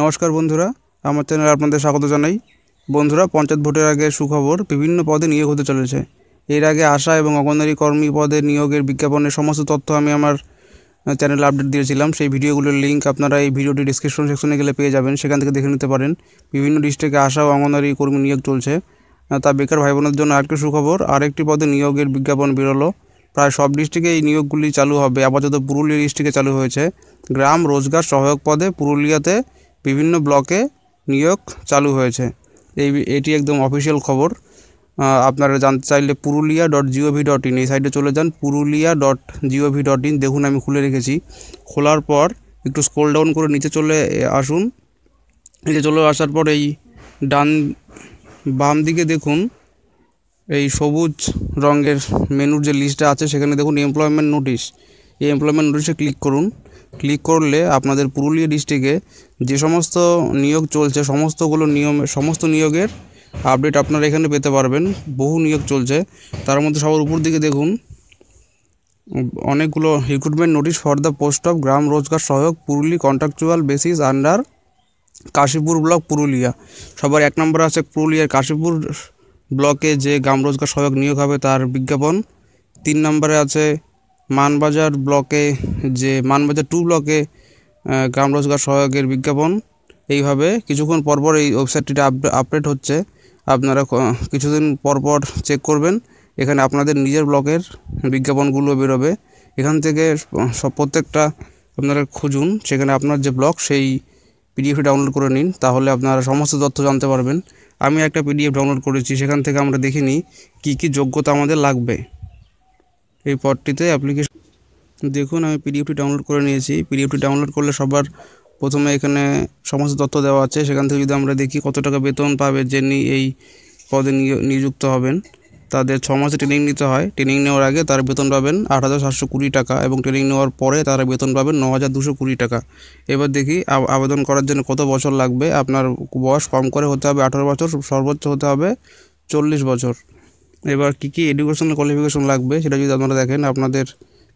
নমস্কার বন্ধুরা, আমার চ্যানেলে আপনাদের স্বাগত জানাই। বন্ধুরা, পঞ্চায়েত ভোটের আগে সুখবর, বিভিন্ন পদে নিয়োগ হতে চলেছে। এর আগে আশা এবং অঙ্গনারী কর্মী পদে নিয়োগের বিজ্ঞাপনের সমস্ত তথ্য আমি আমার চ্যানেলে আপডেট দিয়েছিলাম। সেই ভিডিওগুলোর লিঙ্ক আপনারা এই ভিডিওটি ডিসক্রিপশন সেকশনে গেলে পেয়ে যাবেন, সেখান থেকে দেখে নিতে পারেন। বিভিন্ন ডিস্ট্রিক্টে আশা ও অঙ্গনারী কর্মী নিয়োগ চলছে। তা বেকার ভাই বোনের জন্য আরেকটি সুখবর, আরেকটি পদে নিয়োগের বিজ্ঞাপন বেরোলো। প্রায় সব ডিস্ট্রিক্টে এই নিয়োগগুলি চালু হবে। আপাতত পুরুলিয়া ডিস্ট্রিক্টে চালু হয়েছে। গ্রাম রোজগার সহায়ক পদে পুরুলিয়াতে বিভিন্ন ব্লকে নিয়োগ চালু হয়েছে। এই এটি একদম অফিসিয়াল খবর। আপনারা জানতে চাইলে Purulia dot G O V dot in এই সাইডে চলে যান Purulia dot G O V dot in দেখুন আমি খুলে রেখেছি। খোলার পর একটু স্ক্রোল ডাউন করে নিচে চলে আসুন। নিচে চলে আসার পর এই ডান, বাম দিকে দেখুন, এই সবুজ রঙের মেনুর যে লিস্টটা আছে, সেখানে দেখুন এমপ্লয়মেন্ট নোটিশ এই এমপ্লয়মেন্ট নোটিশে ক্লিক করুন। ক্লিক করলে আপনাদের পুরুলিয়া ডিস্ট্রিক্টে যে সমস্ত নিয়োগ চলছে, সমস্তগুলো নিয়ম, সমস্ত নিয়োগের আপডেট আপনারা এখানে পেতে পারবেন। বহু নিয়োগ চলছে। তার মধ্যে সবার উপর দিকে দেখুন। অনেকগুলো recruitment notice for the post of গ্রাম রোজগার সহায়ক পুরুলি contractual basis under Kashipur block Purulia. সবার এক নম্বরে আছে পুরুলিয়ার কাশীপুর ব্লকে যে গ্রাম রোজগার সহায়ক নিয়োগ হবে তার বিজ্ঞাপন। তিন নম্বরে আছে মানবাজার ব্লকে যে, মানবাজার টু ব্লকে গ্রাম রোজগার সহায়কের বিজ্ঞাপন, এইভাবে কিছুক্ষণ পরপর এই ওয়েবসাইটটিতে আপডেট হচ্ছে। আপনারা কিছুদিন পরপর চেক করবেন। এখানে আপনাদের নিজের ব্লকের বিজ্ঞাপনগুলো বেরোবে। এখান থেকে সব প্রত্যেকটা আপনারা খুঁজুন। সেখানে আপনার যে ব্লক, সেই পিডিএফটি ডাউনলোড করে নিন। তাহলে আপনারা সমস্ত তথ্য জানতে পারবেন। আমি একটা পিডিএফ ডাউনলোড করেছি। সেখান থেকে আমরা দেখে নিই কী কী যোগ্যতা আমাদের লাগবে। এই পদটিতে অ্যাপ্লিকেশন দেখুন, আমি পিডিএফটি ডাউনলোড করে নিয়েছি। পিডিএফটি ডাউনলোড করলে সবার প্রথমে এখানে সমস্ত তথ্য দেওয়া আছে। সেখান থেকে যদি আমরা দেখি কত টাকা বেতন পাবে যে এই পদে নিযুক্ত হবেন, তাদের ছ মাসে ট্রেনিং নিতে হয়। ট্রেনিং নেওয়ার আগে তার বেতন পাবেন আট হাজার সাতশো কুড়ি টাকা এবং ট্রেনিং নেওয়ার পরে তারা বেতন পাবেন ন হাজার দুশো কুড়ি টাকা। এবার দেখি আবেদন করার জন্য কত বছর লাগবে? আপনার বয়স কম করে হতে হবে আঠারো বছর, সর্বোচ্চ হতে হবে চল্লিশ বছর। এবার কী কী এডুকেশনাল কোয়ালিফিকেশন লাগবে সেটা যদি আপনারা দেখেন, আপনাদের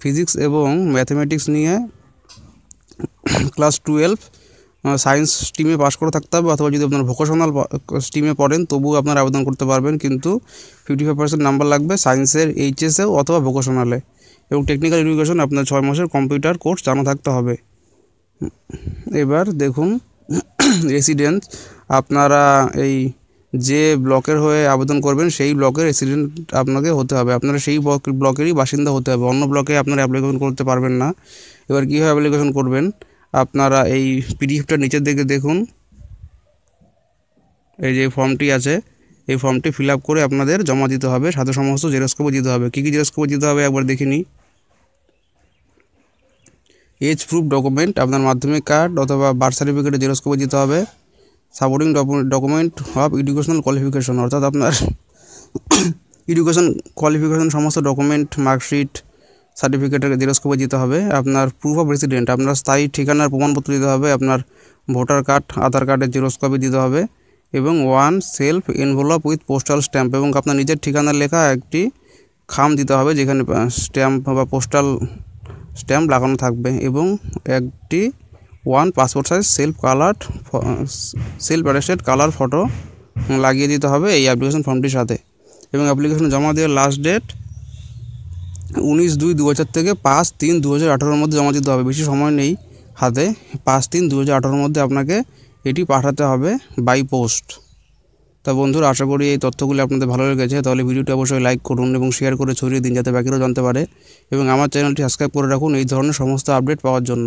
ফিজিক্স এবং ম্যাথামেটিক্স নিয়ে ক্লাস টুয়েলভ সায়েন্স স্ট্রিমে পাশ করে থাকতে হবে, অথবা যদি আপনার ভোকেশনাল স্ট্রিমে পড়েন, তবুও আপনারা আবেদন করতে পারবেন, কিন্তু ফিফটি ফাইভ পার্সেন্ট নাম্বার লাগবে সায়েন্সের এইচএসেও অথবা ভোকেশনালে এবং টেকনিক্যাল এডুকেশন আপনার ছয় মাসের কম্পিউটার কোর্স জানা থাকতে হবে। এবার দেখুন রেসিডেন্ট আপনারা এই যে ব্লকের হয়ে আবেদন করবেন, সেই ব্লকের রেসিডেন্ট আপনাকে হতে হবে। আপনারা সেই ব্লকেরই বাসিন্দা হতে হবে। অন্য ব্লকে আপনারা অ্যাপ্লিকেশন করতে পারবেন না। এবার কীভাবে অ্যাপ্লিকেশন করবেন? আপনারা এই পিডিএফটা নিচের দিকে দেখুন। এই যে ফর্মটি আছে, এই ফর্মটি ফিল করে আপনাদের জমা দিতে হবে। সাথে সমস্ত জেরক্স কপি দিতে হবে। কী কী জেরক্স কপি দিতে হবে একবার দেখে নিই। এজ প্রুফ ডকুমেন্ট আপনার মাধ্যমিক কার্ড অথবা বার্থ সার্টিফিকেটে জেরক্স কপি দিতে হবে। Supporting document of educational qualification অর্থাৎ আপনার এডুকেশন কোয়ালিফিকেশন সমস্ত ডকুমেন্ট মার্কশিট সার্টিফিকেটের কপি দিতে হবে। আপনার প্রুফ অফ রেসিডেন্ট আপনার স্থায়ী ঠিকানার প্রমাণপত্র দিতে হবে, আপনার ভোটার কার্ড আধার কার্ডের জেরক্স কপি দিতে হবে এবং one self envelope with postal stamp এবং আপনার নিজের ঠিকানার লেখা একটি খাম দিতে হবে যেখানে স্ট্যাম্প বা পোস্টাল স্ট্যাম্প লাগানো থাকবে এবং একটি one passport size self colour self attested colour photo লাগিয়ে দিতে হবে এই অ্যাপ্লিকেশন ফর্মটির সাথে। এবং অ্যাপ্লিকেশন জমা দেওয়ার লাস্ট ডেট উনিশ দুই দু হাজার থেকে পাঁচ তিন দু হাজার আঠারোর মধ্যে জমা দিতে হবে। বেশি সময় নেই হাতে। পাঁচ তিন দু হাজার আঠারোর মধ্যে আপনাকে এটি পাঠাতে হবে বাই পোস্ট তা বন্ধুরা, আশা করি এই তথ্যগুলি আপনাদের ভালো লেগেছে। তাহলে ভিডিওটি অবশ্যই লাইক করুন এবং শেয়ার করে ছড়িয়ে দিন যাতে বাকিরাও জানতে পারে। এবং আমার চ্যানেলটি সাবস্ক্রাইব করে রাখুন এই ধরনের সমস্ত আপডেট পাওয়ার জন্য।